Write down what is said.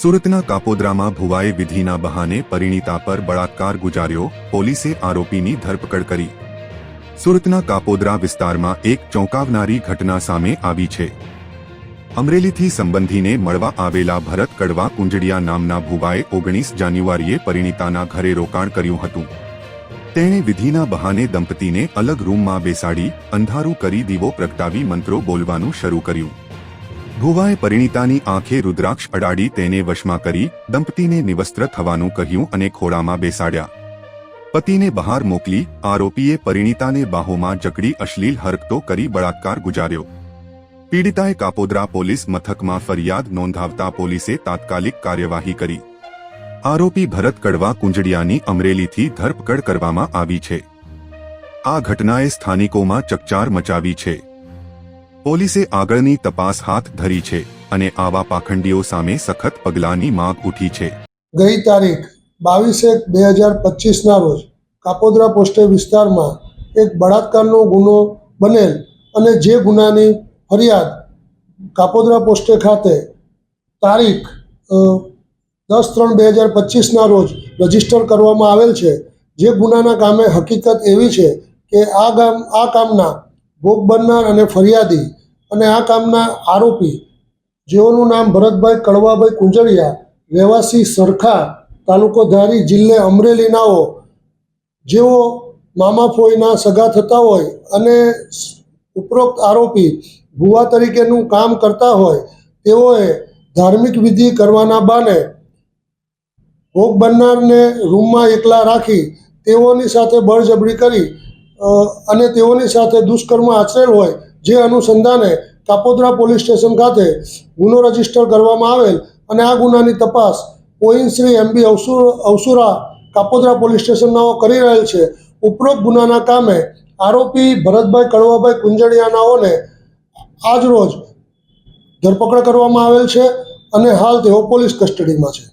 સુરતના કાપોદ્રામાં ભુવાએ વિધિના બહાને પરિણીતા પર બળાત્કાર ગુજાર્યો, પોલીસે આરોપીની ધરપકડ કરી. સુરતના કાપોદ્રા વિસ્તારમાં એક ચોંકાવનારી ઘટના સામે આવી છે. અમરેલીથી સંબંધીને મળવા આવેલા ભરત કડવા કુંજડિયા નામના ભુવાએ ઓગણીસ જાન્યુઆરીએ પરિણીતાના ઘરે રોકાણ કર્યું હતું. તેણે વિધિના બહાને દંપતીને અલગ રૂમમાં બેસાડી, અંધારું કરી દીવો પ્રગટાવી મંત્રો બોલવાનું શરૂ કર્યું. ભુવાએ પરિણીતાની આંખે રુદ્રાક્ષ અડાડી તેને વશમાં કરી દંપતીને નિવસ્ત્ર થવાનું કહ્યું અને ખોળામાં બેસાડ્યા. પતિને બહાર મોકલી આરોપીએ પરિણીતાને બાહોમાં જકડી અશ્લીલ હરકતો કરી બળાત્કાર ગુજાર્યો. પીડિતાએ કાપોદ્રા પોલીસ મથકમાં ફરિયાદ નોંધાવતા પોલીસે તાત્કાલિક કાર્યવાહી કરી. આરોપી ભરત કડવા કુંજડિયાની અમરેલીથી ધરપકડ કરવામાં આવી છે. આ ઘટનાએ સ્થાનિકોમાં ચકચાર મચાવી છે. પોલીસે આગળની તપાસ હાથ ધરી છે અને આવા પાખંડીઓ સામે સખત પગલાંની માંગ ઉઠી છે. ગઈ તારીખ બાવીસ એક બે હજાર પચીસના રોજ કાપોદ્રા પોસ્ટે વિસ્તારમાં એક બળાત્કારનો ગુનો બનેલ અને જે ગુનાની ફરિયાદ કાપોદ્રા પોસ્ટે ખાતે તારીખ દસ ત્રણ બે હજાર પચીસના રોજ રજિસ્ટર કરવામાં આવેલ છે. જે ગુનાના કામે હકીકત એવી છે કે આ ગામ, આ કામના ભોગ બનનાર અને ફરિયાદી અને આ કામના આરોપી, જેઓનું નામ ભરતભાઈ કડવાભાઈ કુંજળિયા, રહેવાસી સરખા તાલુકો ધારી જિલ્લે અમરેલીનાઓ, જેઓ મામા ફોઈના સગા થતા હોય અને ઉપરોક્ત આરોપી ભુવા તરીકેનું કામ કરતા હોય, તેઓએ ધાર્મિક વિધિ કરવાના બાને ભોગ બનનારને રૂમમાં એકલા રાખી તેઓની સાથે બળજબરી કરી અને તેઓની સાથે દુષ્કર્મ આચરેલ હોય જે અનુસંધાને કાપોદ્રા પોલીસ સ્ટેશન ખાતે ગુનો રજિસ્ટર કરવામાં આવેલ અને આ ગુનાની તપાસ ઓઇન શ્રી એમબી અવસુ, અવસુરા કાપોદ્રા પોલીસ સ્ટેશનનાઓ કરી રહેલ છે. ઉપરોક્ત ગુનાના કામે આરોપી ભરતભાઈ કડવાભાઈ કુંજડિયાનાઓને આજ રોજ ધરપકડ કરવામાં આવેલ છે અને હાલ તેઓ પોલીસ કસ્ટડીમાં છે.